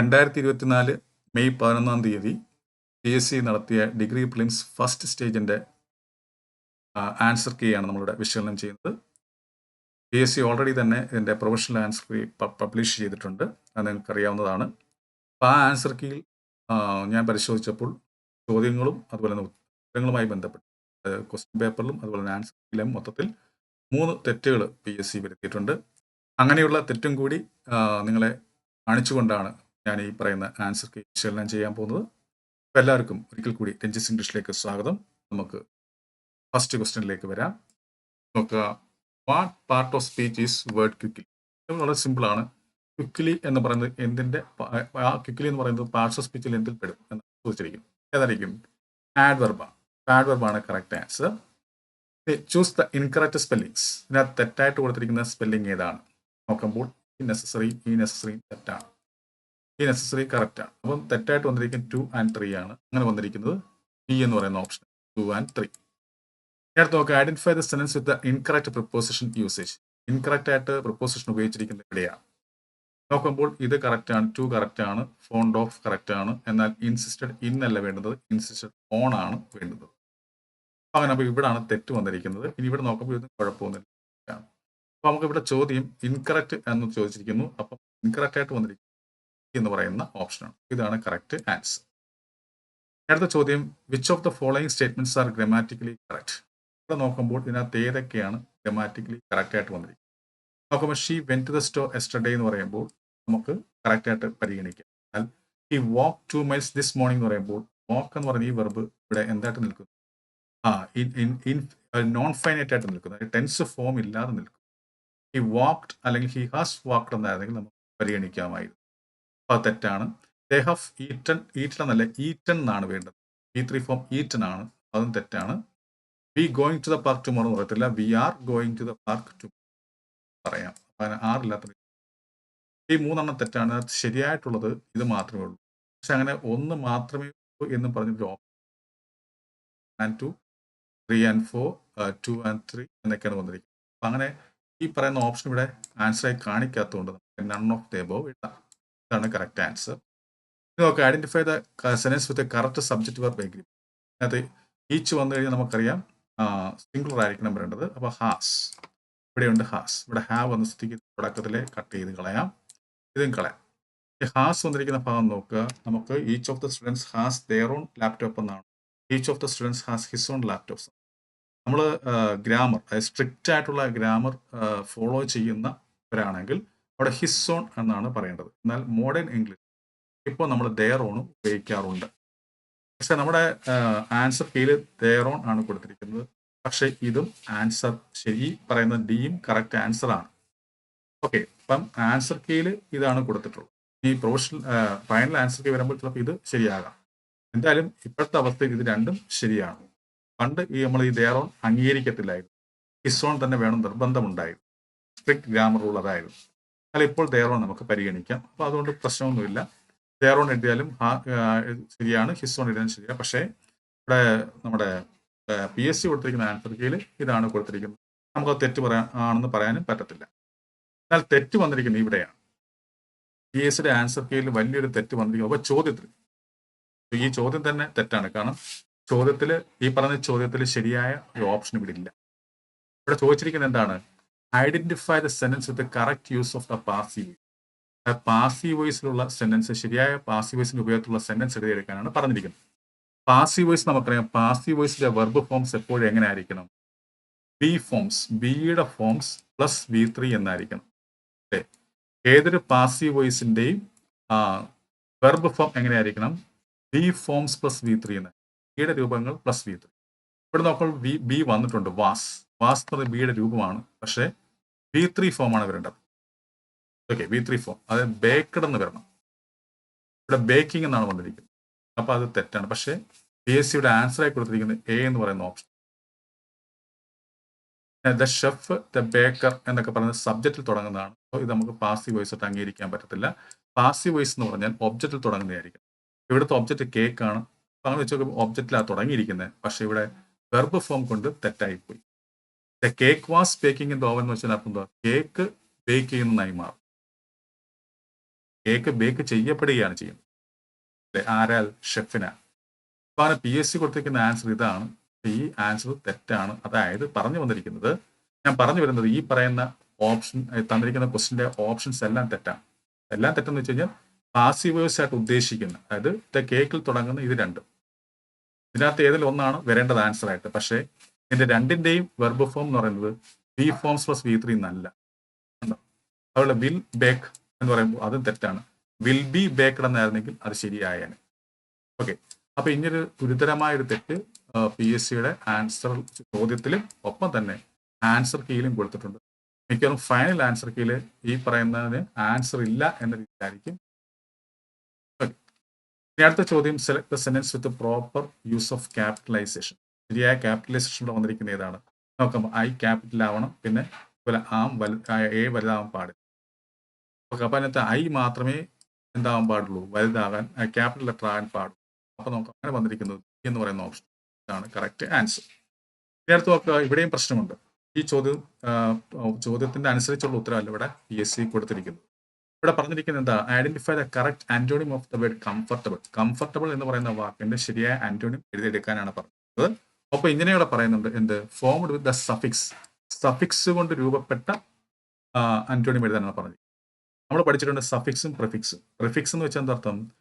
രണ്ടായിരത്തി ഇരുപത്തിനാല് മെയ് പതിനൊന്നാം തീയതി പി എസ് സി നടത്തിയ ഡിഗ്രി പ്രിലിംസ് ഫസ്റ്റ് സ്റ്റേജിന്റെ ആൻസർ കീയാണ് നമ്മളിവിടെ വിശകലനം ചെയ്യുന്നത്. പി എസ് സി ഓൾറെഡി തന്നെ ഇതിന്റെ പ്രൊഫഷണൽ ആൻസർ കീ പബ്ലിഷ് ചെയ്തിട്ടുണ്ട്. അത് നിങ്ങൾക്ക് അറിയാവുന്നതാണ് അപ്പോൾ ആ ആൻസർ കീയിൽ ഞാൻ പരിശോധിച്ചപ്പോൾ ചോദ്യങ്ങളും അതുപോലെ തന്നെ ഉത്തരങ്ങളുമായി ബന്ധപ്പെട്ട് ക്വസ്റ്റ്യൻ പേപ്പറിലും അതുപോലെ തന്നെ ആൻസർ കീയിലും മൊത്തത്തിൽ മൂന്ന് തെറ്റുകൾ പി എസ് സി വരുത്തിയിട്ടുണ്ട് അങ്ങനെയുള്ള തെറ്റും കൂടി നിങ്ങളെ കാണിച്ചുകൊണ്ടാണ് ഞാൻ ഈ പറയുന്ന ആൻസർ കീ വിശകലനം ചെയ്യാൻ പോകുന്നത്. അപ്പോൾ എല്ലാവർക്കും ഒരിക്കൽ കൂടി രഞ്ജിസ് ഇംഗ്ലീഷിലേക്ക് സ്വാഗതം. നമുക്ക് ഫസ്റ്റ് ക്വസ്റ്റ്യനിലേക്ക് വരാം. നോക്കുക. What part of speech is word quickly വളരെ സിമ്പിളാണ് ക്വിക്കിലി എന്ന് പറയുന്നത് എന്തിന്റെ ആ ക്വിക്കിലി എന്ന് പറയുന്നത് പാർട്സ് ഓഫ് സ്പീച്ചിൽ എന്തിൽ പെടും എന്ന് ചോദിച്ചിരിക്കും ഏതായിരിക്കും? ആഡ്വർബാണ് ആഡ്വർബാണ് correct answer choose the incorrect spellings ഇതിനകത്ത് തെറ്റായിട്ട് കൊടുത്തിരിക്കുന്ന സ്പെല്ലിംഗ് ഏതാണ്? നോക്കുമ്പോൾ ഈ നെസസറി ഈ നെസസറി തെറ്റാണ്. ഈ നെസസറി കറക്റ്റ് ആണ്. അപ്പം തെറ്റായിട്ട് വന്നിരിക്കുന്നത് ടു ആൻഡ് ത്രീ ആണ്. അങ്ങനെ വന്നിരിക്കുന്നത് ബി എന്ന് പറയുന്ന ഓപ്ഷൻ ടു ആൻഡ് ത്രീ അടുത്ത് നോക്കുക identify the sentence with the incorrect preposition usage incorrect ആയിട്ട് പ്രിപ്പോസിഷൻ ഉപയോഗിച്ചിരിക്കുന്ന എവിടെയാണ് നോക്കുമ്പോൾ ഇത് കറക്റ്റ് ആണ് ടു കറക്റ്റ് ആണ് ഫോണ്ട് ഓഫ് കറക്റ്റ് ആണ്. എന്നാൽ ഇൻസിസ്റ്റഡ് ഇൻ അല്ല വേണ്ടത് ഇൻസിസ്റ്റഡ് ഓൺ ആണ് വേണ്ടത്. അങ്ങനെ അപ്പോൾ ഇവിടാണ് തെറ്റ് വന്നിരിക്കുന്നത്. ഇനി ഇവിടെ നോക്കുമ്പോൾ ഇത് കുഴപ്പമൊന്നുമില്ല. അപ്പോൾ നമുക്ക് ഇവിടെ ചോദ്യം ഇൻകറക്റ്റ് എന്ന് ചോദിച്ചിരിക്കുന്നു. അപ്പം ഇൻകറക്റ്റ് ആയിട്ട് വന്നിരിക്കുന്നു. എന്ന് പറയുന്ന ഓപ്ഷനാണ് ഇതാണ് കറക്റ്റ് ആൻസർ അടുത്ത ചോദ്യം which of the following statements are grammatically correct ഇവിടെ നോക്കുമ്പോൾ ഇതിനകത്ത് ഏതൊക്കെയാണ് ഗ്രമാറ്റിക്കലി കറക്റ്റ് ആയിട്ട് വന്നിരിക്കുന്നത്? നോക്കുമ്പോൾ she went to the store yesterday എന്ന് പറയുമ്പോൾ നമുക്ക് കറക്റ്റ് ആയിട്ട് പരിഗണിക്കാം. എന്നാൽ ഈ walk two miles this morning എന്ന് പറയുമ്പോൾ വാക്ക് എന്ന് പറയുന്ന ഈ വെർബ് ഇവിടെ എന്തായിട്ട് നിൽക്കുന്നു? ആ ഇൻ നോൺ ഫൈനൈറ്റ് ആയിട്ട് നിൽക്കുന്നു. ടെൻസ് ഫോം ഇല്ലാതെ നിൽക്കുന്നു. ഈ വാക്ഡ് അല്ലെങ്കിൽ ഹി ഹാസ് വാക്ഡ് എന്നായിരുന്നെങ്കിൽ നമുക്ക് പരിഗണിക്കാമായിരുന്നു. അത് തെറ്റാണ്. ദേ ഹാവ് ഈറ്റൺ ഈറ്റൺ എന്നല്ല ഈറ്റൺ എന്നാണ് വേണ്ടത്. ഈ ത്രീ ഫോം ഈറ്റൺ ആണ്. അതും തെറ്റാണ്. We going to the park tomorrow പറയത്തില്ല. We are going to the park to പറയാം. അപ്പം ആറില്ലാത്ത ഈ മൂന്നെണ്ണം തെറ്റാണ്. ശരിയായിട്ടുള്ളത് ഇത് മാത്രമേ ഉള്ളൂ. പക്ഷെ അങ്ങനെ ഒന്ന് മാത്രമേ ഉള്ളൂ എന്ന് പറഞ്ഞൊരു option and two three and four two and three എന്നൊക്കെയാണ് വന്നിരിക്കുന്നത്. അപ്പം അങ്ങനെ ഈ പറയുന്ന ഓപ്ഷൻ ഇവിടെ ആൻസറായി കാണിക്കാത്തതുകൊണ്ട് നമുക്ക് നൺ ഓഫ് ദ എബോവ് ഇടാം ഇതാണ് കറക്റ്റ് ആൻസർ നോക്കുക identify the sentence with correct subject verb agreement അതിനകത്ത് ഈച്ച് വന്നു കഴിഞ്ഞാൽ നമുക്കറിയാം സിംഗുലർ ആയിരിക്കണം വരേണ്ടത് അപ്പോൾ ഹാസ് ഇവിടെയുണ്ട് ഹാസ് ഇവിടെ ഹാവ് എന്ന സ്ഥിതിക്ക് തുടക്കത്തിലെ കട്ട് ചെയ്ത് കളയാം. ഇതും കളയാം. ഹാസ് വന്നിരിക്കുന്ന ഭാഗം നോക്കുക. നമുക്ക് each of the students has their own laptop എന്നാണ്. Each of the students has his own laptops നമ്മൾ ഗ്രാമർ അതായത് സ്ട്രിക്റ്റ് ആയിട്ടുള്ള ഗ്രാമർ ഫോളോ ചെയ്യുന്നവരാണെങ്കിൽ അവിടെ ഹിസ് ഓൺ എന്നാണ് പറയേണ്ടത്. എന്നാൽ മോഡേൺ ഇംഗ്ലീഷ് ഇപ്പോൾ നമ്മൾ ദെയർ ഓണും ഉപയോഗിക്കാറുണ്ട്. പക്ഷെ നമ്മുടെ ആൻസർ കീയിൽ ദെയർ ഓൺ ആണ് കൊടുത്തിരിക്കുന്നത്. പക്ഷെ ഇതും ആൻസർ ശരി പറയുന്ന ഡിയും കറക്റ്റ് ആൻസർ ആണ്. ഓക്കെ അപ്പം ആൻസർ കീയിൽ ഇതാണ് കൊടുത്തിട്ടുള്ളത്. ഈ പ്രൊഫഷണൽ ഫൈനൽ ആൻസർ കീ വരുമ്പോൾ ചിലപ്പോൾ ഇത് ശരിയാകാം. എന്തായാലും ഇപ്പോഴത്തെ അവസ്ഥയിൽ ഇത് രണ്ടും ശരിയാണ്. പണ്ട് ഈ നമ്മൾ ഈ ദയറോൺ അംഗീകരിക്കത്തില്ലായിരുന്നു. ഹിസ്സോൺ തന്നെ വേണം നിർബന്ധമുണ്ടായിരുന്നു. സ്ട്രിക്ട് ഗ്രാമർ റൂൾ അതായിരുന്നു. എന്നാൽ ഇപ്പോൾ ദേറോൺ നമുക്ക് പരിഗണിക്കാം. അപ്പോൾ അതുകൊണ്ട് പ്രശ്നമൊന്നുമില്ല. ദേറോൺ എഴുതിയാലും ശരിയാണ്. ഹിസ്സോൺ എഴുതിയാലും ശരിയാണ് പക്ഷേ ഇവിടെ നമ്മുടെ പി എസ് സി കൊടുത്തിരിക്കുന്ന ആൻസർ കീയിൽ ഇതാണ് കൊടുത്തിരിക്കുന്നത്. നമുക്ക് തെറ്റ് പറയാൻ ആണെന്ന് പറയാനും പറ്റത്തില്ല. എന്നാൽ തെറ്റ് വന്നിരിക്കുന്നത് ഇവിടെയാണ്. പി എസ് സിയുടെ ആൻസർ കീയിൽ വലിയൊരു തെറ്റ് വന്നിരിക്കുന്നത് അപ്പോൾ ചോദ്യത്തിൽ. ഈ ചോദ്യം തന്നെ തെറ്റാണ്. കാരണം ചോദ്യത്തിൽ ഈ പറഞ്ഞ ചോദ്യത്തിൽ ശരിയായ ഒരു ഓപ്ഷൻ ഇവിടെ ഇല്ല. ഇവിടെ ചോദിച്ചിരിക്കുന്നത് എന്താണ്? Identify the sentence with correct use of the passive passive വോയിസിലുള്ള sentence ശരിയായ പാസീവ് വോയിസിന്റെ ഉപയോഗത്തിലുള്ള സെന്റൻസ് എഴുതിയെടുക്കാനാണ് പറഞ്ഞിരിക്കുന്നത്. പാസീവ് വോയിസ് നമുക്കറിയാം. പാസീവ് വോയിസിന്റെ വെർബ് ഫോംസ് എപ്പോഴും എങ്ങനെ ആയിരിക്കണം ബി ഫോംസ് ബിയുടെ ഫോംസ് പ്ലസ് ബി ത്രീ എന്നായിരിക്കണം. അല്ലേ? ഏതൊരു പാസീവ് വോയിസിന്റെയും വെർബ് ഫോം എങ്ങനെയായിരിക്കണം? Be forms plus V three എന്ന്. ബിയുടെ രൂപങ്ങൾ പ്ലസ് ബി ത്രീ ഇവിടെ നോക്കുമ്പോൾ ബി ബി വന്നിട്ടുണ്ട്. വാസ് വാസ് എന്ന് പറയുന്നത് ബിയുടെ രൂപമാണ്. പക്ഷേ വി ത്രീ ഫോമാണ് വരേണ്ടത്. ഓക്കെ വി ത്രീ ഫോം അതായത് ബേക്കഡ് എന്ന് വരണം. ഇവിടെ ബേക്കിംഗ് എന്നാണ് വന്നിരിക്കുന്നത്. അപ്പോൾ അത് തെറ്റാണ്. പക്ഷേ പി എസ് സിയുടെ ആൻസറായി കൊടുത്തിരിക്കുന്നത് എ എന്ന് പറയുന്ന option the chef the baker എന്നൊക്കെ പറയുന്ന സബ്ജക്റ്റിൽ തുടങ്ങുന്നതാണ്. ഇത് നമുക്ക് പാസി വോയിസ് ആയിട്ട് അംഗീകരിക്കാൻ പറ്റത്തില്ല. പാസി വോയിസ് എന്ന് പറഞ്ഞാൽ ഒബ്ജക്റ്റിൽ തുടങ്ങുന്നതായിരിക്കും. ഇവിടുത്തെ ഒബ്ജക്റ്റ് കേക്ക് ആണ്. അങ്ങനെ വെച്ച് നോക്കുമ്പോൾ ഒബ്ജക്റ്റിലാണ് തുടങ്ങിയിരിക്കുന്നത്. പക്ഷേ ഇവിടെ വെർബ് ഫോം കൊണ്ട് തെറ്റായിപ്പോയി. Cake was baking in the oven എന്ന് വെച്ചാൽ അപ്പം എന്താ? കേക്ക് ബേക്ക് ചെയ്യുന്നതായി മാറും. കേക്ക് ബേക്ക് ചെയ്യപ്പെടുകയാണ് ചെയ്യുന്നത്. അല്ലെ? ആരാൽ? ഷെഫിനാൽ അപ്പൊ അങ്ങനെ പി എസ് സി കൊടുത്തിരിക്കുന്ന ആൻസർ ഇതാണ്. ഈ ആൻസർ തെറ്റാണ്. അതായത് പറഞ്ഞു വന്നിരിക്കുന്നത് ഞാൻ പറഞ്ഞു വരുന്നത് ഈ പറയുന്ന ഓപ്ഷൻ തന്നിരിക്കുന്ന ക്വസ്റ്റിന്റെ ഓപ്ഷൻസ് എല്ലാം തെറ്റാണ്. എല്ലാം തെറ്റെന്ന് വെച്ച് കഴിഞ്ഞാൽ പാസീവേഴ്സ് ആയിട്ട് ഉദ്ദേശിക്കുന്ന അതായത് ദ കേക്കിൽ തുടങ്ങുന്ന ഇത് രണ്ടും. ഇതിനകത്ത് ഏതെങ്കിലും ഒന്നാണ് വരേണ്ടത് ആൻസർ ആയിട്ട്. പക്ഷേ ഇതിന്റെ രണ്ടിന്റെയും വെർബ് ഫോം എന്ന് പറയുന്നത് V forms plus V three എന്നല്ല? അതുപോലെ വിൽ ബേക്ക് എന്ന് പറയുമ്പോൾ അതും തെറ്റാണ്. വിൽ ബി ബേക്ക്ഡ് എന്നായിരുന്നെങ്കിൽ അത് ശരിയായാണ് ഓക്കെ അപ്പൊ ഇനിയൊരു ഗുരുതരമായ ഒരു തെറ്റ് പി എസ് സിയുടെ ആൻസർ ചോദ്യത്തിലും ഒപ്പം തന്നെ ആൻസർ കീയിലും കൊടുത്തിട്ടുണ്ട്. മിക്കവാറും ഫൈനൽ ആൻസർ കീയിൽ ഈ പറയുന്നതിന് ആൻസർ ഇല്ല എന്ന രീതിയിലായിരിക്കും. ഓക്കെ അടുത്ത ചോദ്യം select the sentence with proper use of capitalization ശരിയായ ക്യാപിറ്റലൈസേഷനിൽ വന്നിരിക്കുന്ന ഏതാണ്? നോക്കാം ഐ ക്യാപിറ്റൽ ആവണം പിന്നെ അതുപോലെ ആം വലു എ വലുതാവാൻ പാടില്ല. ഓക്കെ അപ്പം അതിനകത്ത് ഐ മാത്രമേ എന്താവാൻ പാടുള്ളൂ വലുതാകാൻ ക്യാപിറ്റൽ ലെറ്റർ ആകാൻ പാടുള്ളൂ. അപ്പം നമുക്ക് അങ്ങനെ വന്നിരിക്കുന്നത് എന്ന് പറയുന്ന ഓപ്ഷൻ ഇതാണ് കറക്റ്റ് ആൻസർ നേരത്തെ നോക്കുക ഇവിടെയും പ്രശ്നമുണ്ട്. ഈ ചോദ്യം ചോദ്യത്തിന്റെ അനുസരിച്ചുള്ള ഉത്തരവല്ല ഇവിടെ പി എസ് സി കൊടുത്തിരിക്കുന്നത്. ഇവിടെ പറഞ്ഞിരിക്കുന്നത് എന്താ? Identify the correct antonym of the word comfortable comfortable എന്ന് പറയുന്ന വാക്കിന്റെ ശരിയായ ആന്റോണിയം എഴുതിയെടുക്കാനാണ് പറഞ്ഞത് ഒപ്പം ഇങ്ങനെയുള്ള പറയുന്നുണ്ട് എന്ത്? Formed with the suffix suffix കൊണ്ട് രൂപപ്പെട്ട ആന്റോണിയം എഴുതാനാണ് പറഞ്ഞത്. നമ്മൾ പഠിച്ചിട്ടുണ്ട് സഫിക്സും പ്രിഫിക്സും പ്രിഫിക്സ് എന്ന് വെച്ചാൽ എന്താർത്ഥം?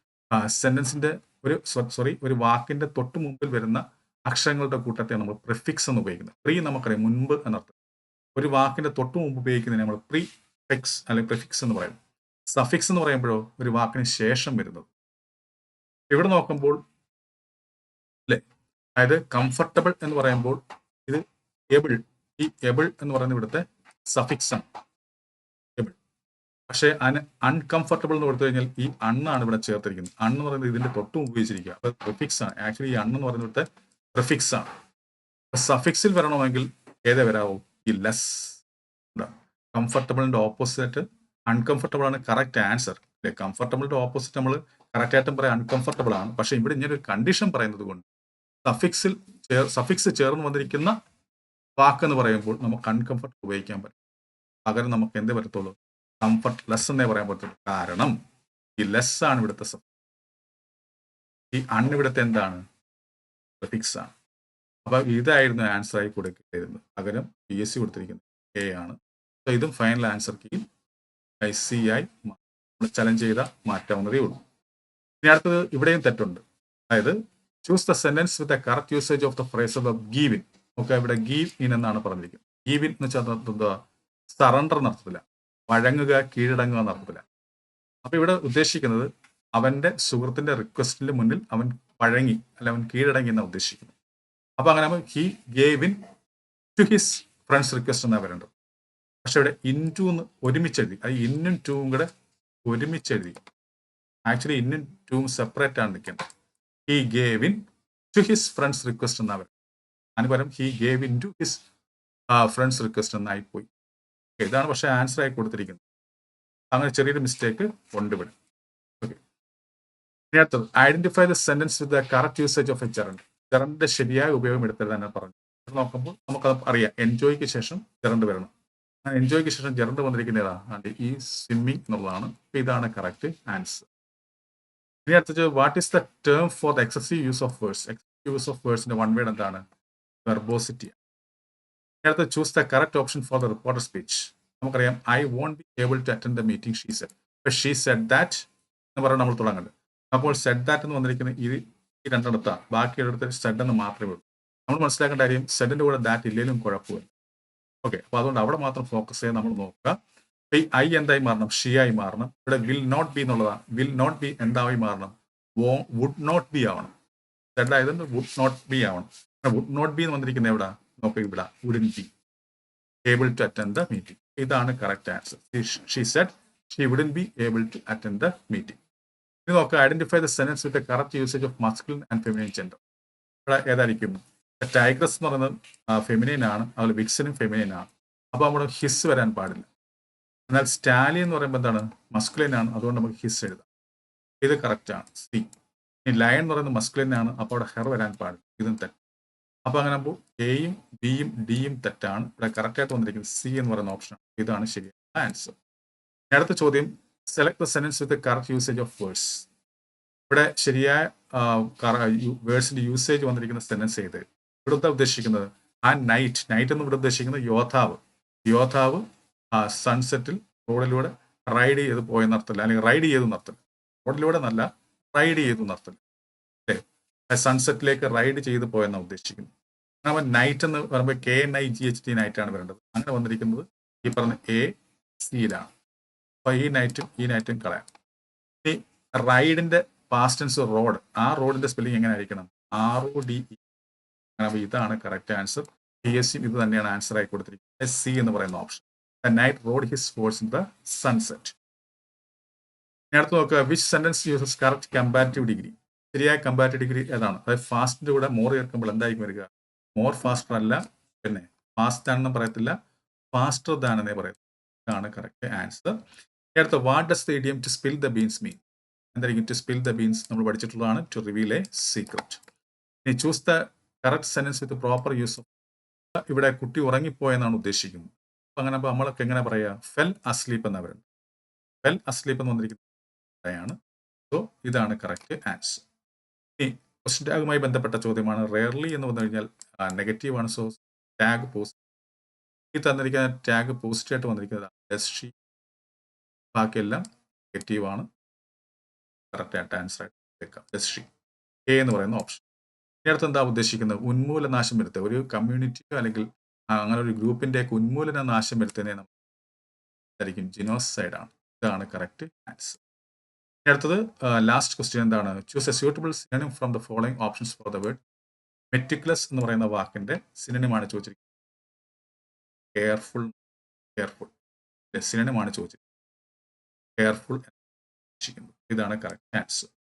സെന്റൻസിന്റെ ഒരു സോറി ഒരു വാക്കിന്റെ തൊട്ട് മുമ്പിൽ വരുന്ന അക്ഷരങ്ങളുടെ കൂട്ടത്തെ നമ്മൾ പ്രിഫിക്സ് എന്ന് ഉപയോഗിക്കുന്നത്. പ്രീ നമുക്കറിയാം മുൻപ് എന്നർത്ഥം. ഒരു വാക്കിന്റെ തൊട്ട് മുമ്പ് ഉപയോഗിക്കുന്നതിന് നമ്മൾ പ്രീ ഫിക്സ് അല്ലെങ്കിൽ പ്രിഫിക്സ് എന്ന് പറയും. സഫിക്സ് എന്ന് പറയുമ്പോഴോ ഒരു വാക്കിന് ശേഷം വരുന്നത്. ഇവിടെ നോക്കുമ്പോൾ അതായത് കംഫർട്ടബിൾ എന്ന് പറയുമ്പോൾ ഇത് എബിൾ ഈ എബിൾ എന്ന് പറയുന്ന ഇവിടുത്തെ സഫിക്സ് ആണ്. എബിൾ പക്ഷേ അതിന് അൺകംഫർട്ടബിൾ എന്ന് കൊടുത്തു കഴിഞ്ഞാൽ ഈ അണ്ണാണ് ഇവിടെ ചേർത്തിരിക്കുന്നത്. അണ്ണ് എന്ന് പറയുന്നത് ഇതിന്റെ തൊട്ടും ഉപയോഗിച്ചിരിക്കുക. അപ്പൊ പ്രിഫിക്സ് ആണ്. ആക്ച്വലി ഈ അണ്ണ് എന്ന് പറയുന്നത് ഇവിടുത്തെ പ്രിഫിക്സ് ആണ്. സഫിക്സിൽ വരണമെങ്കിൽ ഏതേ വരാവൂ? ഈ ലെസ് കംഫർട്ടബിളിന്റെ ഓപ്പോസിറ്റ് അൺകംഫർട്ടബിൾ ആണ് കറക്റ്റ് ആൻസർ അല്ലെ? കംഫർട്ടബിളിന്റെ ഓപ്പോസിറ്റ് നമ്മൾ കറക്റ്റ് ആയിട്ടും പറയാം അൺകംഫർട്ടബിൾ ആണ്. പക്ഷെ ഇവിടെ ഇങ്ങനെ ഒരു കണ്ടീഷൻ പറയുന്നത് കൊണ്ട് സഫിക്സിൽ സഫിക്സ് ചേർന്ന് വന്നിരിക്കുന്ന വാക്കെന്ന് പറയുമ്പോൾ നമുക്ക് അൺകംഫർട്ട് ഉപയോഗിക്കാൻ പറ്റും. പകരം നമുക്ക് എന്തേ പറ്റത്തുള്ളൂ? കംഫർട്ട് ലെസ് എന്നേ പറയാൻ പറ്റുള്ളൂ കാരണം ഈ ലെസ് ആണ് ഇവിടുത്തെ suffix. ഈ അൺ ഇവിടുത്തെ എന്താണ്? സഫിക്സ് ആണ്. അപ്പൊ ഇതായിരുന്നു ആൻസർ ആയി കൊടുക്കേണ്ടിയിരുന്നത് പകരം പി എസ് സി കൊടുത്തിരിക്കുന്നത്. എ ആണ്. സോ ഇതും final answer key I C ആയി നമ്മൾ ചലഞ്ച് ചെയ്ത മാറ്റാവുന്നതേ ഉള്ളൂ. ഇനി അടുത്തത് ഇവിടെയും തെറ്റുണ്ട്. അതായത് choose the sentence with a correct usage of the phrase of give in നമുക്ക് ഇവിടെ ഗീവ് ഇൻ എന്നാണ് പറഞ്ഞിരിക്കുന്നത്. ഗീവ് ഇൻ എന്ന് വെച്ചാൽ എന്താ? സറണ്ടർ നടത്തത്തില്ല വഴങ്ങുക കീഴടങ്ങുക നടത്തത്തില്ല അപ്പൊ ഇവിടെ ഉദ്ദേശിക്കുന്നത് അവന്റെ സുഹൃത്തിന്റെ റിക്വസ്റ്റിന്റെ മുന്നിൽ അവൻ വഴങ്ങി അല്ല അവൻ കീഴടങ്ങി എന്നാണ് ഉദ്ദേശിക്കുന്നത്. അപ്പൊ അങ്ങനെ he gave in to his friends request എന്നാണ് വരേണ്ടത് പക്ഷെ ഇവിടെ ഇൻ ടു എന്ന് ഒരുമിച്ച് എഴുതി. അത് ഇന്നും ടൂവും കൂടെ ഒരുമിച്ച് എഴുതി. ആക്ച്വലി ഇന്നും ടൂവും സെപ്പറേറ്റ് ആണ് നിൽക്കുന്നത് he gave in to his friends request എന്നാ പറയുന്നത് അതിന് പകരം he gave in to his friends request എന്നായി പോയി. ഇതാണ് പക്ഷെ ആൻസർ ആയി കൊടുത്തിരിക്കുന്നത്. അങ്ങനെ ചെറിയൊരു മിസ്റ്റേക്ക് ഉണ്ട് ഇവിടെ ഓക്കെ അടുത്തത്. Identify the sentence with the correct usage of a gerund ജെറണ്ടിന്റെ ശരിയായ ഉപയോഗം എടുത്തത് തന്നെ പറഞ്ഞു നോക്കുമ്പോൾ നമുക്കത് അറിയാം. എൻജോയ്ക്ക് ശേഷം ജറണ്ട് വരണം. എൻജോയ്ക്ക് ശേഷം ജറണ്ട് വന്നിരിക്കുന്നതാണ് ഈ സ്വിമ്മിങ് എന്നുള്ളതാണ്. ഇതാണ് കറക്റ്റ് ആൻസർ ഇനി അടുത്തത് what is the term for the excessive use of words excessive use of വേർഡ്സിന്റെ one word എന്താണ്? വെർബോസിറ്റി അടുത്ത choose the correct option for the reporter speech നമുക്കറിയാം I won't be able to attend the meeting she said she said that എന്ന് പറഞ്ഞ് നമ്മൾ തുടങ്ങുന്നത് അപ്പോൾ Z that എന്ന് വന്നിരിക്കുന്ന ഈ ഈ രണ്ടിടത്താണ് ബാക്കിയെടുത്ത് സെഡ് എന്ന് മാത്രമേ ഉള്ളൂ. നമ്മൾ മനസ്സിലാക്കേണ്ട കാര്യം സെഡിന്റെ കൂടെ ദാറ്റ് ഇല്ലെങ്കിലും കുഴപ്പമില്ല. ഓക്കെ അപ്പൊ അതുകൊണ്ട് അവിടെ മാത്രം ഫോക്കസ് ചെയ്യാൻ നമ്മൾ നോക്കുക. ഈ ഐ എന്തായി മാറണം? ഷീ ആയി മാറണം. ഇവിടെ വിൽ നോട്ട് ബി എന്നുള്ളതാണ്. വിൽ നോട്ട് ബി എന്തായി മാറണം? വോ വുഡ് നോട്ട് ബി ആവണം. ആയതുകൊണ്ട് വുഡ് നോട്ട് ബി ആവണം. വുഡ് നോട്ട് ബി എന്ന് വന്നിരിക്കുന്നത് എവിടെ? നോക്കുക ഇവിടെ wouldn't be able to attend the meeting ഇതാണ് correct answer she said she wouldn't be able to attend the meeting ഇനി നോക്കുക identify the sentence with correct usage of masculine and feminine gender ഇവിടെ ഏതായിരിക്കും? ടൈഗ്രസ് എന്ന് പറയുന്നത് feminine ആണ്. അതുപോലെ വിക്സനും feminine ആണ്. അപ്പൊ നമ്മുടെ ഹിസ് വരാൻ പാടില്ല. എന്നാൽ സ്റ്റാലി എന്ന് പറയുമ്പോൾ എന്താണ്? മസ്കുലിൻ ആണ് അതുകൊണ്ട് നമുക്ക് ഹിസ് എഴുതാം. ഇത് കറക്റ്റ് ആണ്. സി. ഇനി ലയൺ എന്ന് പറയുന്നത് മസ്കുലിൻ ആണ് അപ്പോൾ അവിടെ ഹെർ വരാൻ പാടില്ല. ഇതും തെറ്റ്. അപ്പൊ അങ്ങനെ ആകുമ്പോൾ എയും ബിയും ഡിയും തെറ്റാണ്. ഇവിടെ കറക്റ്റായിട്ട് വന്നിരിക്കുന്നത് സി എന്ന് പറയുന്ന ഓപ്ഷൻ ഇതാണ് ശരിയായ ആൻസർ അടുത്ത ചോദ്യം. Select the sentence with correct usage of words ഇവിടെ ശരിയായ വേർഡ്സിന്റെ യൂസേജ് വന്നിരിക്കുന്ന സെന്റൻസ് ഏത്? ഇവിടെ ഉദ്ദേശിക്കുന്നത് ആ നൈറ്റ് നൈറ്റ് എന്ന് ഇവിടെ ഉദ്ദേശിക്കുന്നത് യോദ്ധാവ്. യോദ്ധാവ് സൺസെറ്റിൽ റോഡിലൂടെ റൈഡ് ചെയ്ത് പോയി നിർത്തൽ അല്ലെങ്കിൽ റൈഡ് ചെയ്ത് നടത്തൽ റോഡിലൂടെ നല്ല റൈഡ് ചെയ്ത് നടത്തൽ അല്ലേ? സൺസെറ്റിലേക്ക് റൈഡ് ചെയ്ത് പോയെന്നാണ് ഉദ്ദേശിക്കുന്നത്. അപ്പോൾ നൈറ്റ് എന്ന് പറയുമ്പോൾ K N I G H T knight ആണ് വരേണ്ടത്. അങ്ങനെ വന്നിരിക്കുന്നത് ഈ പറഞ്ഞ എ സിയിലാണ് അപ്പൊ ഈ നൈറ്റും ഈ നൈറ്റും കളയാം. ഇനി റൈഡിന്റെ പാസ്റ്റൻസ് റോഡ് ആ റോഡിന്റെ സ്പെല്ലിംഗ് എങ്ങനെ ആയിരിക്കണം? ആർ ഒ ഡി ഇ അങ്ങനെ ഇതാണ് correct answer P S C ഇത് തന്നെയാണ് ആൻസർ ആയി കൊടുത്തിരിക്കുന്നത്. എസ് സി എന്ന് പറയുന്ന option the knight rode his horse in the sunset. ഇനി അടുത്ത് നോക്കുക which sentence uses correct comparative degree ശരിയായ കമ്പാരിറ്റീവ് ഡിഗ്രി ഏതാണ്? അതായത് ഫാസ്റ്റിന്റെ കൂടെ മോർ ചേർക്കുമ്പോൾ എന്തായിരിക്കും വരിക? മോർ ഫാസ്റ്റർ അല്ല പിന്നെ ഫാസ്റ്റ് ആണെന്നും പറയത്തില്ല ഫാസ്റ്റർ ദാൻ പറയത്തില്ല. ഇതാണ് കറക്റ്റ് ആൻസർ അടുത്ത what does the idiom to spill the beans mean എന്തായിരിക്കും ടു സ്പിൽ ദ ബീൻസ് നമ്മൾ പഠിച്ചിട്ടുള്ളതാണ് ടു റിവീൽ എ സീക്രട്ട് ഇനി choose the correct sentence with proper use of ഇവിടെ കുട്ടി ഉറങ്ങിപ്പോയെന്നാണ് ഉദ്ദേശിക്കുന്നത്. അങ്ങനെ നമ്മളൊക്കെ എങ്ങനെ പറയുക ഫെൽ അസ്ലീപ്പ് എന്നാ പറയുന്നത്. ഫെൽ അസ്ലീപ്പ് എന്ന് വന്നിരിക്കുന്ന സോ ഇതാണ് കറക്റ്റ് ആൻസർ ഇനി ക്വസ്റ്റ്യൻ ടാഗുമായി ബന്ധപ്പെട്ട ചോദ്യമാണ്. റെയർലി എന്ന് പറഞ്ഞു കഴിഞ്ഞാൽ നെഗറ്റീവ് ആണ്. സോ ടാഗ് പോസ്റ്റ് ഈ തന്നിരിക്കുന്ന ടാഗ് പോസിറ്റീവ് ആയിട്ട് വന്നിരിക്കുന്നത് എസ് ഷി ബാക്കിയെല്ലാം നെഗറ്റീവ് ആണ്. കറക്റ്റ് ആയിട്ട് ആൻസർ ആയിട്ട് വെക്കാം എസ് ഷി എ എന്ന് പറയുന്ന ഓപ്ഷൻ ഇനി അടുത്ത് എന്താ ഉദ്ദേശിക്കുന്നത്? ഉന്മൂലനാശം വരുത്തുക. ഒരു കമ്മ്യൂണിറ്റിയോ അല്ലെങ്കിൽ അങ്ങനെ ഒരു ഗ്രൂപ്പിന്റെ ഉന്മൂലന നാശം വരുത്തുന്നതിനെ നമ്മൾ വിചാരിക്കും. ജിനോസൈഡ് ആണ്. ഇതാണ് കറക്റ്റ് ആൻസർ അടുത്തത് ലാസ്റ്റ് ക്വസ്റ്റ്യൻ എന്താണ്? Choose a suitable synonym from the following options for the word meticulous എന്ന് പറയുന്ന വാക്കിന്റെ സിനിമമാണ് ചോദിച്ചിരിക്കുന്നത്. കെയർഫുൾ കെയർഫുൾ സിനിമമാണ് ചോദിച്ചിരിക്കുന്നത്. കെയർഫുൾ ഇതാണ് കറക്റ്റ് ആൻസർ